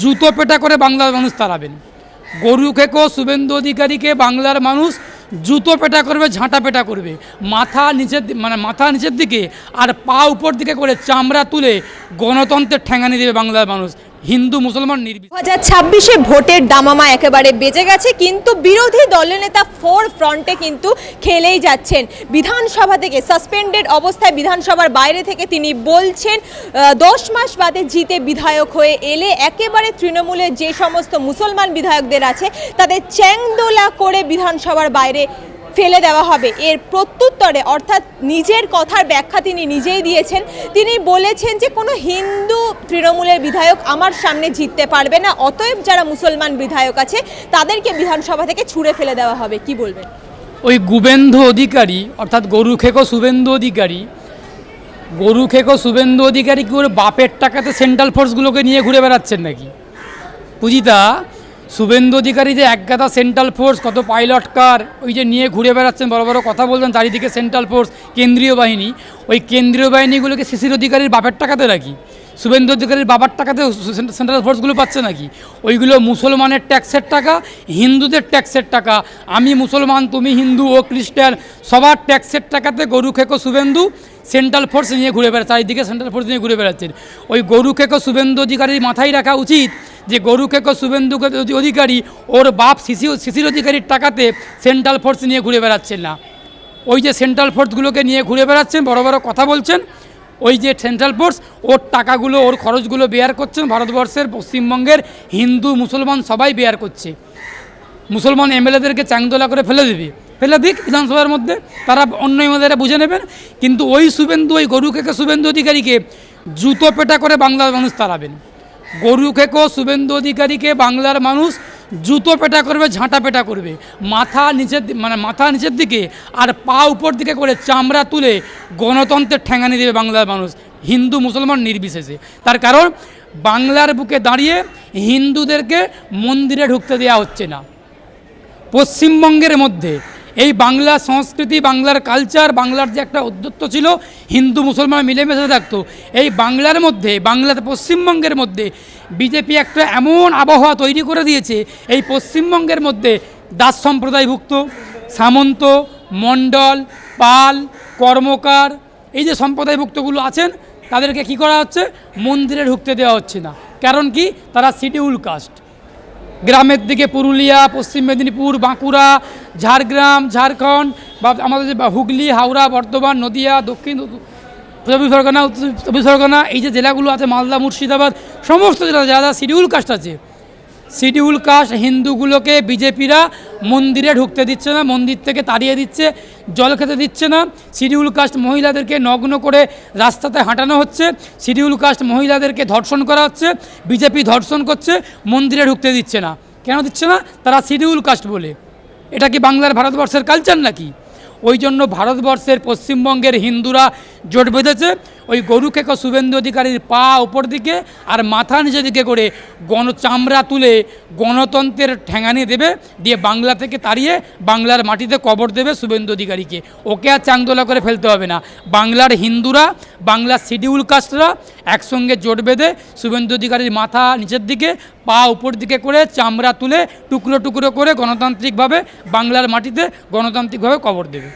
জুতো পেটা করে বাংলার মানুষ তাড়াবেন। গরু খেকো শুভেন্দু অধিকারীকে বাংলার মানুষ জুতো পেটা করবে, ঝাঁটা পেটা করবে। মাথা নিচের মানে মাথা নিচের দিকে আর পা উপর দিকে করে চামড়া তুলে গণতন্ত্রের ঠেঙানি দেবে বাংলার মানুষ। হিন্দু মুসলমান নির্বিশেষে দু হাজার ছাব্বিশে ভোটের দামামা একেবারে বেজে গেছে, কিন্তু বিরোধী দলনেতা ফোর ফ্রন্টে কিন্তু খেলেই যাচ্ছেন। বিধানসভা থেকে সাসপেন্ডেড অবস্থায় বিধানসভার বাইরে থেকে তিনি বলছেন দশ মাস বাদে জিতে বিধায়ক হয়ে এলে একেবারে তৃণমূলের যে সমস্ত মুসলমান বিধায়কদের আছে, তাদের চ্যাংদোলা করে বিধানসভার বাইরে ফেলে দেওয়া হবে। এর প্রত্যুত্তরে, অর্থাৎ নিজের কথার ব্যাখ্যা তিনি নিজেই দিয়েছেন। তিনি বলেছেন যে, কোনো হিন্দু তৃণমূলের বিধায়ক আমার সামনে জিততে পারবে না। অতএব যারা মুসলমান বিধায়ক আছে, তাদেরকে বিধানসভা থেকে ছুঁড়ে ফেলে দেওয়া হবে। কি বলবেন? ওই গুবেন্ধু অধিকারী, অর্থাৎ গরু খেকো শুভেন্দু অধিকারী, গরু খেকো শুভেন্দু অধিকারী কি ওর বাপের টাকাতে সেন্ট্রাল ফোর্সগুলোকে নিয়ে ঘুরে বেড়াচ্ছেন নাকি? পুজিতা শুভেন্দু অধিকারী যে একগাদা সেন্ট্রাল ফোর্স কত পাইলট কার ওই যে নিয়ে ঘুরে বেড়াচ্ছেন, বড় বড় কথা বলছেন চারিদিকে সেন্ট্রাল ফোর্স কেন্দ্রীয় বাহিনী। ওই কেন্দ্রীয় বাহিনীগুলোকে শিশির অধিকারীর বাপের টাকাতে নাকি? শুভেন্দু অধিকারীর বাবার টাকাতে সেন্ট্রাল ফোর্সগুলো পাচ্ছে নাকি? ওইগুলো মুসলমানের ট্যাক্সের টাকা, হিন্দুদের ট্যাক্সের টাকা। আমি মুসলমান, তুমি হিন্দু ও খ্রিস্টান, সবার ট্যাক্সের টাকাতে গরু খেকো শুভেন্দু সেন্ট্রাল ফোর্স নিয়ে ঘুরে বেড়াচ্ছে চারিদিকে সেন্ট্রাল ফোর্স নিয়ে ঘুরে বেড়াচ্ছেন। ওই গরু খেকো শুভেন্দু অধিকারীর মাথায় রাখা উচিত যে গরু খেকো শুভেন্দু অধিকারী, ওর বাপ শিশি শিশির অধিকারীর টাকাতে সেন্ট্রাল ফোর্স নিয়ে ঘুরে বেড়াচ্ছেন না। ওই যে সেন্ট্রাল ফোর্সগুলোকে নিয়ে ঘুরে বেড়াচ্ছেন, বড় বড় কথা বলছেন, ওই যে সেন্ট্রাল ফোর্স ওর টাকাগুলো, ওর খরচগুলো বেয়ার করছেন, ভারতবর্ষের, পশ্চিমবঙ্গের হিন্দু, মুসলমান সবাই বেয়ার করছে। মুসলমান এমএলএদেরকে চাংদোলা করে ফেলে দেবে। ফেলে দিক বিধানসভার মধ্যে, তারা অন্য এমএলএরা বুঝে নেবেন, কিন্তু ওই শুভেন্দু, ওই গরু খেকে শুভেন্দু অধিকারীকে জুতো পেটা করে বাংলার মানুষ তাড়াবেন। গরু খেকো, শুভেন্দু অধিকারীকে বাংলার মানুষ জুতো পেটা করবে, ঝাঁটা পেটা করবে। মাথা নিচের মানে মাথা নিচের দিকে আর পা উপর দিকে করে চামড়া তুলে গণতন্ত্রের ঠ্যাঙানি দেবে বাংলার মানুষ। হিন্দু মুসলমান নির্বিশেষে। তার কারণ, বাংলার বুকে দাঁড়িয়ে হিন্দুদেরকে মন্দিরে ঢুকতে দেওয়া হচ্ছে না। পশ্চিমবঙ্গের মধ্যে এই বাংলা সংস্কৃতি, বাংলার কালচার বাংলার যে একটা উদ্যত্ত ছিল, হিন্দু, মুসলমান মিলেমিশে থাকতো। এই বাংলার মধ্যে বাংলাতে পশ্চিমবঙ্গের মধ্যে বিজেপি একটা এমন আবহাওয়া তৈরি করে দিয়েছে, এই পশ্চিমবঙ্গের মধ্যে দাস সম্প্রদায়ভুক্ত, সামন্ত, মণ্ডল, পাল, কর্মকার, এই যে সম্প্রদায়ভুক্তগুলো আছেন, তাদেরকে কি করা হচ্ছে? মন্দিরে ঢুকতে দেওয়া হচ্ছে না। কারণ কি? তারা শিডিউল কাস্ট গ্রামের দিকে পুরুলিয়া, পশ্চিম মেদিনীপুর, বাঁকুড়া, ঝাড়গ্রাম, ঝাড়খণ্ড, বা আমাদের যে হুগলি, হাওড়া, বর্ধমান, নদিয়া, দক্ষিণ চব্বিশ পরগনা চব্বিশ পরগনা এই যে জেলাগুলো আছে, মালদা, মুর্শিদাবাদ, সমস্ত জেলা যারা শিডিউল কাস্ট আছে শিডিউল কাস্ট হিন্দুগুলোকে বিজেপিরা মন্দিরে ঢুকতে দিচ্ছে না, মন্দির থেকে তাড়িয়ে দিচ্ছে, জল খেতে দিচ্ছে না। শিডিউল কাস্ট মহিলাদেরকে নগ্ন করে রাস্তাতে হাঁটানো হচ্ছে। শিডিউল কাস্ট মহিলাদেরকে ধর্ষণ করা হচ্ছে, বিজেপি ধর্ষণ করছে, মন্দিরে ঢুকতে দিচ্ছে না। কেন দিচ্ছে না? তারা শিডিউল কাস্ট বলে। এটা কি বাংলার ভারতবর্ষের কালচার নাকি? ওই জন্য ভারতবর্ষের পশ্চিমবঙ্গের হিন্দুরা জোট বেঁধেছে। ওই গরু খেকো শুভেন্দু অধিকারীর পা ওপর দিকে আর মাথা নিচের দিকে করে গণ চামড়া তুলে গণতন্ত্রের ঠ্যাঙানি দেবে, দিয়ে বাংলা থেকে তাড়িয়ে বাংলার মাটিতে কবর দেবে শুভেন্দু অধিকারীকে। ওকে আর চাংদোলা করে ফেলতে হবে না। বাংলার হিন্দুরা, বাংলার শিডিউল কাস্টরা একসঙ্গে জোট বেঁধে শুভেন্দু অধিকারীর মাথা নিচের দিকে পা উপর দিকে করে চামড়া তুলে টুকরো টুকরো করে গণতান্ত্রিকভাবে বাংলার মাটিতে গণতান্ত্রিকভাবে কবর দেবে।